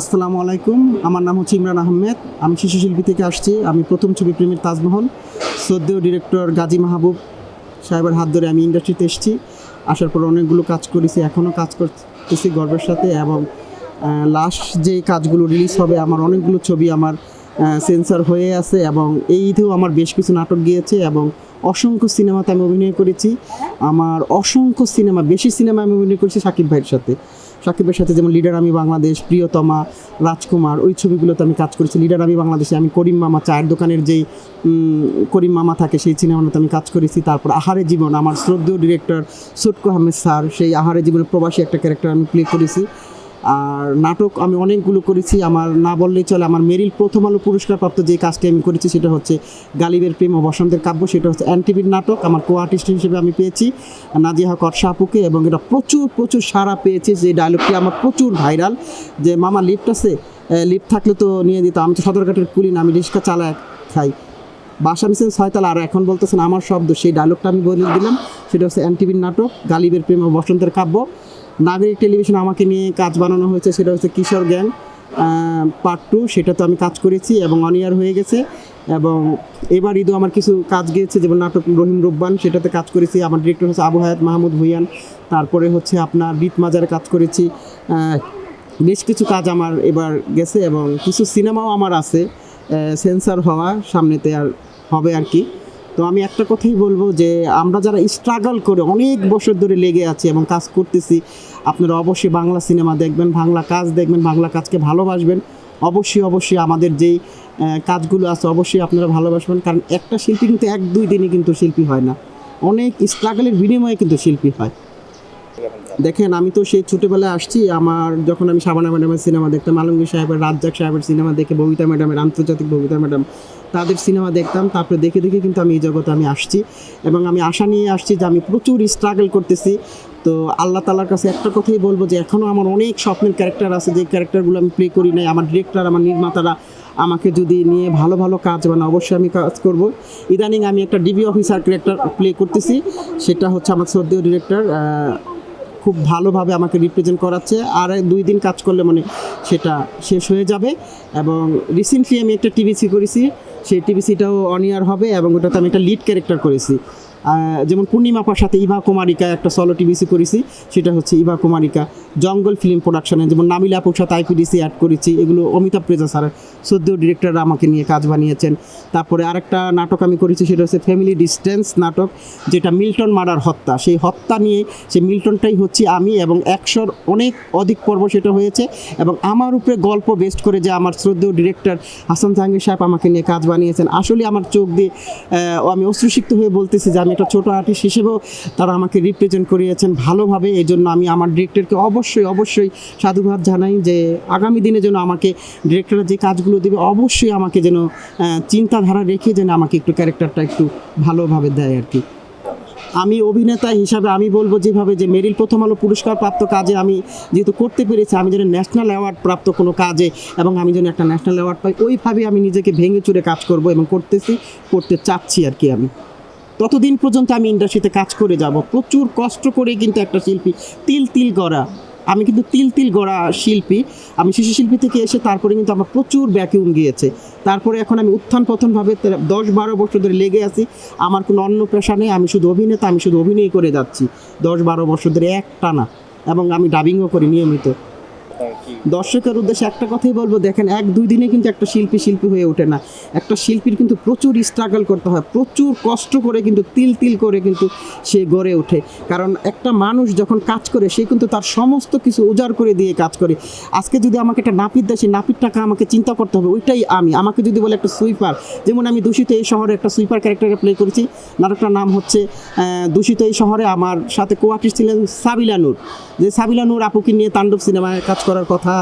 আসসালামু আলাইকুম। আমার নাম হচ্ছে ইমরান আহমেদ। আমি শিশু শিল্পী থেকে আসছি। আমি প্রথম ছবি প্রেমের তাজমহল। শ্রদ্ধেয় ডিরেক্টর গাজী মাহবুব সাহেবের হাত ধরে আমি ইন্ডাস্ট্রিতে এসেছি। আসার পর অনেকগুলো কাজ করেছি, এখনও কাজ করতেছি গর্বের সাথে এবং লাস্ট যে কাজগুলো রিলিজ হবে, আমার অনেকগুলো ছবি আমার সেন্সার হয়ে আছে এবং এই ঈদেও আমার বেশ কিছু নাটক গিয়েছে এবং অসংখ্য সিনেমাতে আমি অভিনয় করেছি। আমার অসংখ্য সিনেমা, বেশি সিনেমা আমি অভিনয় করেছি সাকিব ভাইয়ের সাথে। সাকিবের সাথে যেমন লিডার আমি বাংলাদেশ, প্রিয়তমা, রাজকুমার, ওই ছবিগুলোতে আমি কাজ করেছি। লিডার আমি বাংলাদেশে, আমি করিম মামা চায়ের দোকানের যেই করিম মামা থাকে সেই সিনেমাতে আমি কাজ করেছি। তারপর আহারে জীবন, আমার শ্রদ্ধেয় ডিরেক্টর সুটকু আহমেদ স্যার, সেই আহারে জীবনের প্রবাসী একটা ক্যারেক্টার আমি প্লে করেছি। আর নাটক আমি অনেকগুলো করেছি। আমার না বললেই চলে, আমার মেরিল প্রথম আলো পুরস্কারপ্রাপ্ত যে কাজটি আমি করেছি সেটা হচ্ছে গালিবের প্রেম ও বসন্তের কাব্য, সেটা হচ্ছে অ্যান্টিভির নাটক। আমার কো আর্টিস্ট হিসেবে আমি পেয়েছি নাজিহা কটসা আপুকে এবং এটা প্রচুর প্রচুর সাড়া পেয়েছে যে ডায়লগটি আমার প্রচুর ভাইরাল যে, মামা লিফট আছে? লিফট থাকলে তো নিয়ে দিত আমি তো সদরঘাটের কুলি না আমি রিক্সা চালায় খাই। বাসা মিশন ছয়তলা, আর এখন বলতেছেন আমার শব্দ। সেই ডায়লগটা আমি বলে দিলাম। সেটা হচ্ছে এনটিভির নাটক, গালিবের প্রেম ও বসন্তের কাব্য। নাগরিক টেলিভিশন আমাকে নিয়ে কাজ বানানো হয়েছে, সেটা হচ্ছে কিশোর গ্যাং পার্ট টু সেটা তো আমি কাজ করেছি এবং অনিয়ার হয়ে গেছে। এবং এবার ঈদও আমার কিছু কাজ গিয়েছে, যেমন নাটক রহিম রব্বান সেটাতে কাজ করেছি। আমার ডিরেক্টর হচ্ছে আবু হায়াত মাহমুদ ভুইয়ান। তারপরে হচ্ছে আপনার বিট মাজারে কাজ করেছি। বেশ কিছু কাজ আমার এবার গেছে এবং কিছু সিনেমাও আমার আছে। সেন্সার হওয়া সামনেতে আর হবে আর কি। তো আমি একটা কথাই বলব যে আমরা যারা স্ট্রাগল করে অনেক বছর ধরে লেগে আছি এবং কাজ করতেছি, আপনারা অবশ্যই বাংলা সিনেমা দেখবেন, বাংলা কাজ দেখবেন, বাংলা কাজকে ভালোবাসবেন। অবশ্যই অবশ্যই আমাদের যেই কাজগুলো আছে অবশ্যই আপনারা ভালোবাসবেন, কারণ একটা শিল্পী কিন্তু এক দুই দিনে কিন্তু শিল্পী হয় না। অনেক স্ট্রাগলের বিনিময়ে কিন্তু শিল্পী হয়। দেখেন, আমি তো সেই ছোটোবেলায় আসছি, আমার যখন আমি শাবানা ম্যাডামের সিনেমা দেখতাম, আলমগীর সাহেবের, রাজ্জাক সাহেবের সিনেমা দেখে, ববিতা ম্যাডামের, আন্তর্জাতিক ববিতা ম্যাডাম, তাদের সিনেমা দেখতাম, তারপরে দেখে দেখে কিন্তু আমি এই জগতে আমি আসছি এবং আমি আশা নিয়ে আসছি যে আমি প্রচুর স্ট্রাগল করতেছি। তো আল্লাহ তালার কাছে একটা কথাই বলব যে এখনও আমার অনেক স্বপ্নের ক্যারেক্টার আছে, যে ক্যারেক্টারগুলো আমি প্লে করি নাই, আমার ডিরেক্টর আমার নির্মাতারা আমাকে যদি নিয়ে ভালো ভালো কাজ বানা অবশ্যই আমি কাজ করব। ইদানিং আমি একটা ডিবি অফিসার ক্যারেক্টার প্লে করতেছি, সেটা হচ্ছে আমার শ্রদ্ধেয় ডিরেক্টর খুব ভালোভাবে আমাকে রিপ্রেজেন্ট করাচ্ছে। আর দুই দিন কাজ করলে মানে সেটা শেষ হয়ে যাবে। এবং রিসেন্টলি আমি একটা টিভিসি করেছি। সেই টিভিসিটাও অনিয়ার হবে এবং ওটাতে আমি একটা লিড ক্যারেক্টার করেছি। যেমন পূর্ণিমাপার সাথে ইভা কুমারিকা একটা সলো টিভিসি করেছি, সেটা হচ্ছে ইভা কুমারিকা। জঙ্গল ফিল্ম প্রোডাকশনে যেমন নামিলা আপুর সাথে আইপিডিসি অ্যাড করেছি, এগুলো অমিতাভ প্রেজা স্যার সদ্য ডিরেক্টর আমাকে নিয়ে কাজ বানিয়েছেন। তারপরে আরেকটা নাটক আমি করেছি, সেটা হচ্ছে ফ্যামিলি ডিস্টেন্স নাটক, যেটা মিল্টন মার্ডার হত্যা। সেই হত্যা নিয়ে, সেই মিল্টনটাই হচ্ছে আমি এবং একশোর অনেক অধিক পর্ব সেটা হয়েছে এবং আমার উপরে গল্প বেস্ট করে যে আমার শ্রদ্ধেয় ডিরেক্টর হাসান জাহাঙ্গীর সাহেব আমাকে নিয়ে কাজ বানিয়েছেন। আসলে আমার চোখ দিয়ে আমি অশ্রুসিক্ত হয়ে বলতেছি যে আমি একটা ছোটো আর্টিস্ট হিসেবেও তারা আমাকে রিপ্রেজেন্ট করিয়েছেন ভালোভাবে, এই জন্য আমি আমার ডিরেক্টরকে অবশ্যই অবশ্যই সাধুবাদ জানাই যে আগামী দিনে যেন আমাকে ডিরেক্টররা যে কাজগুলো দেবে, অবশ্যই আমাকে যেন চিন্তাধারা রেখে যেন আমাকে একটু ক্যারেক্টারটা একটু ভালোভাবে দেয় আর কি। আমি অভিনেতা হিসাবে আমি বলব যেভাবে যে মেরিল প্রথম আলো পুরস্কার প্রাপ্ত কাজে আমি যেহেতু করতে পেরেছি, আমি যেন ন্যাশনাল অ্যাওয়ার্ড প্রাপ্ত কোনো কাজে এবং আমি যেন একটা ন্যাশনাল অ্যাওয়ার্ড পাই, ওইভাবে আমি নিজেকে ভেঙে চুরে কাজ করব এবং করতেছি, করতে চাচ্ছি আর কি আমি। ততদিন পর্যন্ত আমি ইন্ডাস্ট্রিতে কাজ করে যাব। প্রচুর কষ্ট করে কিন্তু একটা শিল্পী তিল তিল গড়া। আমি কিন্তু তিল তিল গড়া শিল্পী। আমি শিশু শিল্পী থেকে এসে তারপরে কিন্তু আমার প্রচুর ব্যাকিউম গিয়েছে। তারপরে এখন আমি উত্থান পতনভাবে তে- দশ, বারো বছর ধরে লেগে আছি। আমার কোনো অন্য পেশা নেই, আমি শুধু অভিনেতা, আমি শুধু অভিনয় করে যাচ্ছি। দশ, বারো বছর ধরে এক টানা এবং আমি ডাবিংও করি নিয়মিত। দর্শকের উদ্দেশ্যে একটা কথাই বলব, দেখেন, এক দুই দিনে কিন্তু একটা শিল্পী শিল্পী হয়ে ওঠে না। একটা শিল্পীর কিন্তু প্রচুর স্ট্রাগল করতে হয়, প্রচুর কষ্ট করে কিন্তু, তিল তিল করে কিন্তু সে গড়ে ওঠে। কারণ একটা মানুষ যখন কাজ করে, সে কিন্তু তার সমস্ত কিছু উজাড় করে দিয়ে কাজ করে। আজকে যদি আমাকে একটা নাপিত দেয় সেই নাপিত টাকা আমাকে চিন্তা করতে হবে, ওইটাই আমি। আমাকে যদি বলে একটা সুইপার, যেমন আমি দূষিত এই শহরে একটা সুইপার ক্যারেক্টারে প্লে করেছি, নাটকটার নাম হচ্ছে দূষিত এই শহরে আমার সাথে কো ছিলেন সাবিলানুর যে সাবিলানুর আপুকে নিয়ে তাণ্ডব সিনেমায় কাজ করার কথা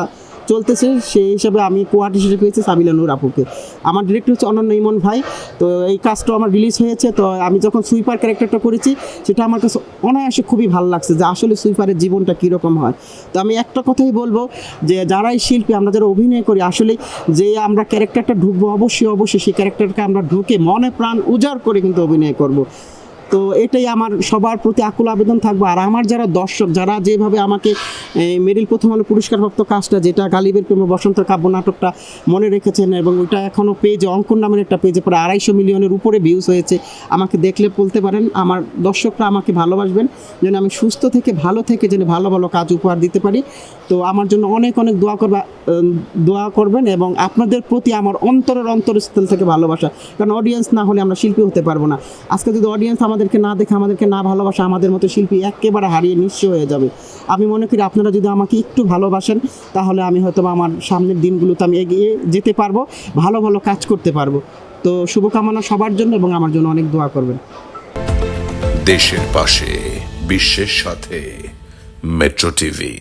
চলতেছে, সেই হিসাবে আমি কো আর্টিস্ট হিসেবে পেয়েছি সাবিলা নূর আপুকে। আমার ডিরেক্টর হচ্ছে অনন্য ইমন ভাই, তো এই কাজটা আমার রিলিজ হয়েছে, তো আমি যখন সুইপার ক্যারেক্টারটা করেছি, সেটা আমার কাছে অনায়াসে খুবই ভালো লাগছে যে আসলে সুইপারের জীবনটা কীরকম হয়। তো আমি একটা কথাই বলব যে যারাই শিল্পী, আমরা যারা অভিনয় করি, আসলে যে আমরা ক্যারেক্টারটা ঢুকবো, অবশ্যই অবশ্যই সেই ক্যারেক্টারকে আমরা ঢুকে মনে প্রাণ উজাড় করে কিন্তু অভিনয় করব। তো এটাই আমার সবার প্রতি আকুল আবেদন থাকবে। আর আমার যারা দর্শক, যারা যেভাবে আমাকে মেরিল প্রথম আলো পুরস্কারপ্রাপ্ত কাজটা, যেটা গালিবের প্রেম বসন্ত কাব্য নাটকটা মনে রেখেছেন এবং ওইটা এখনও পেজে, অঙ্কন নামের একটা পেজে প্রায় আড়াইশো মিলিয়নের উপরে ভিউজ হয়েছে। আমাকে দেখলে বলতে পারেন, আমার দর্শকরা আমাকে ভালোবাসবেন, যেন আমি সুস্থ থেকে, ভালো থেকে যেন ভালো ভালো কাজ উপহার দিতে পারি। তো আমার জন্য অনেক অনেক দোয়া করবা দোয়া করবেন এবং আপনাদের প্রতি আমার অন্তরের অন্তরস্থল থেকে ভালোবাসা। কারণ অডিয়েন্স না হলে আমরা শিল্পী হতে পারব না। আজকে যদি অডিয়েন্স আমাদেরকে না দেখে, আমাদেরকে না ভালোবাসা, আমাদের মতো শিল্পী একেবারে হারিয়ে নিঃস্ব হয়ে যাবে। আমি মনে করি আপনারা যদি আমাকে একটু ভালোবাসেন, তাহলে আমি হয়তো আমার সামনের দিনগুলোতে আমি এগিয়ে যেতে পারব, ভালো ভালো কাজ করতে পারব। তো শুভকামনা সবার জন্য এবং আমার জন্য অনেক দোয়া করবেন। দেশের পাশে, বিশ্বের সাথে, মেট্রো টিভি।